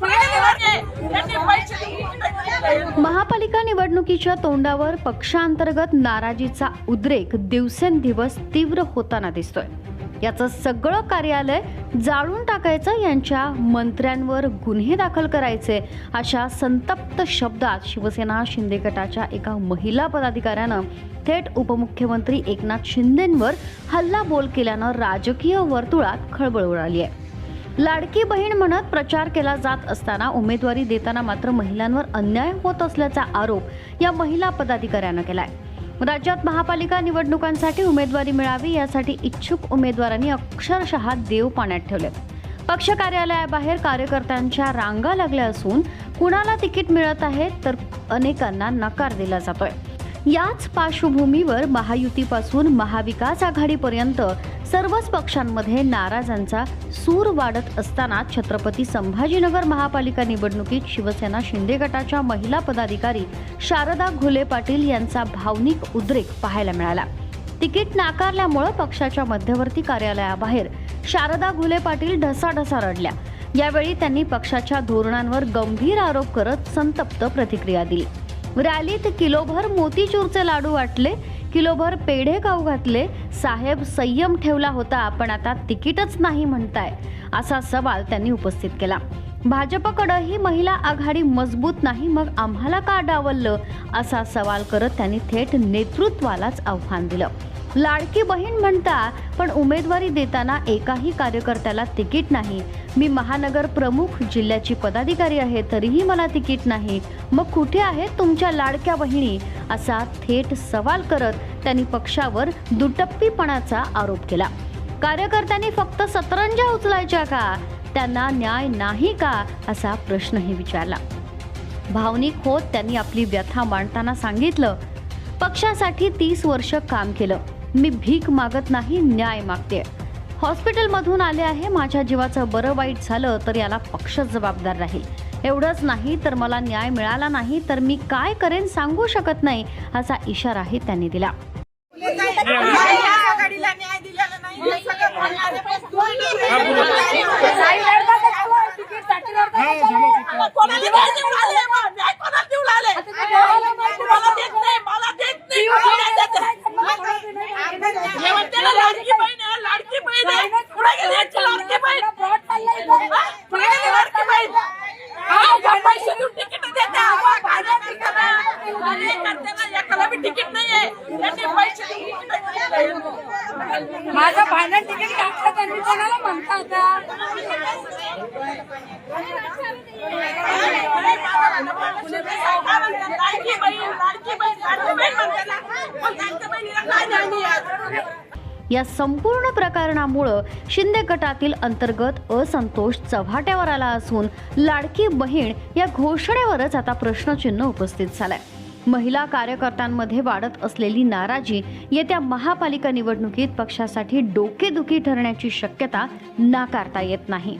कुठे गेले लाडके. महापालिका निवडणुकीच्या तोंडावर पक्षांतर्गत नाराजीचा उद्रेक दिवसेंदिवस तीव्र होताना दिसतोय. याचं सगळं कार्यालय जाळून टाकायचं यांच्या मंत्र्यांवर गुन्हे दाखल करायचे अशा संतप्त शब्दात शिवसेना शिंदे गटाच्या एका महिला पदाधिकाऱ्यानं थेट उपमुख्यमंत्री एकनाथ शिंदेंवर हल्ला बोल केल्यानं राजकीय वर्तुळात खळबळ उडाली आहे. लाडकी बहीण म्हणत प्रचार केला जात असताना उमेदवारी देताना मात्र महिलांवर अन्याय होत असल्याचा आरोप या महिला पदाधिकाऱ्यानं केलाय. राज्यात महापालिका निवडणुकांसाठी उमेदवारी मिळावी यासाठी इच्छुक उमेदवारांनी अक्षरशः देव पाण्यात ठेवले पक्ष कार्यालयाबाहेर कार्यकर्त्यांच्या रांगा लागल्या असून कुणाला तिकीट मिळत आहे तर अनेकांना नकार दिला जातोय. याच पार्श्वभूमीवर महायुतीपासून महाविकास आघाडीपर्यंत सर्वच पक्षांमध्ये नाराजांचा सूर वाढत असताना छत्रपती संभाजीनगर महापालिका निवडणुकीत शिवसेना शिंदे गटाच्या महिला पदाधिकारी शारदा घुले पाटील यांचा भावनिक उद्रेक पाहायला मिळाला. तिकीट नाकारल्यामुळं पक्षाच्या मध्यवर्ती कार्यालयाबाहेर शारदा घुले पाटील ढसाढसा रडल्या. यावेळी त्यांनी पक्षाच्या धोरणांवर गंभीर आरोप करत संतप्त प्रतिक्रिया दिली. रॅलीत किलोभर मोतीचूरचे लाडू वाटले किलोभर पेढे खाऊ घातले? साहेब संयम ठेवला होता पण आता तिकीटच नाही म्हणताय असा सवाल त्यांनी उपस्थित केला. भाजपकडं ही महिला आघाडी मजबूत नाही मग आम्हाला का डावललं? असा सवाल करत त्यांनी थेट नेतृत्वालाच आव्हान दिलं. लाडकी बहीण म्हणता पण उमेदवारी देताना एकाही कार्यकर्त्याला तिकीट नाही. मी महानगर प्रमुख जिल्ह्याची पदाधिकारी आहे तरीही मला तिकीट नाही. मग कुठे आहेत तुमच्या लाडक्या बहिणी? असा थेट सवाल करत त्यांनी पक्षावर दुटप्पीपणाचा आरोप केला. कार्यकर्त्यांनी फक्त सतरंजा उचलायच्या का? त्यांना न्याय नाही का? असा प्रश्नही विचारला. भावनिक होत त्यांनी आपली व्यथा मांडताना सांगितलं पक्षासाठी तीस वर्ष काम केलं. मी भीक मागत नाही न्याय मागते हॉस्पिटलमधून आले आहे माझ्या जीवाचं बरं वाईट झालं तर याला पक्ष जबाबदार राहील. एवढंच नाही तर मला न्याय मिळाला नाही तर मी काय करेन सांगू शकत नाही असा इशाराही त्यांनी दिला महिला आघाडीला न्याय दिलेला नाही हे सगळं बोलणारे आता कोणाला न्याय देऊन आले मग? न्याय कोणाला देऊन आले? मला देत नाही, मला देत नाही, मला नाही देत आहे. हे म्हणते ना, लाडकी बहीण आहे, लाडकी बहीण आहे. कुठे गेली यांची लाडकी बहीण? हा? कुठे गेली लाडकी बहीण? हा, का पैसे देऊन तिकीट देते? आम्हा भाजप तिकीट आहे. कार्यकर्त्यांना एकाला बी तिकीट नाहीये. त्यांनी पैसे देऊन तिकीट दिले. माझं फायनल तिकीट काढलं त्यांनी कोणाला म्हणता? या संपूर्ण प्रकरणामुळं शिंदे गटातील अंतर्गत असंतोष चव्हाट्यावर आला असून लाडकी बहीण या घोषणेवरच आता प्रश्नचिन्ह उपस्थित झालंय. महिला कार्यकर्त्यांमध्ये वाढत असलेली नाराजी येत्या महापालिका निवडणुकीत पक्षासाठी डोकेदुखी ठरण्याची शक्यता नाकारता येत नाही.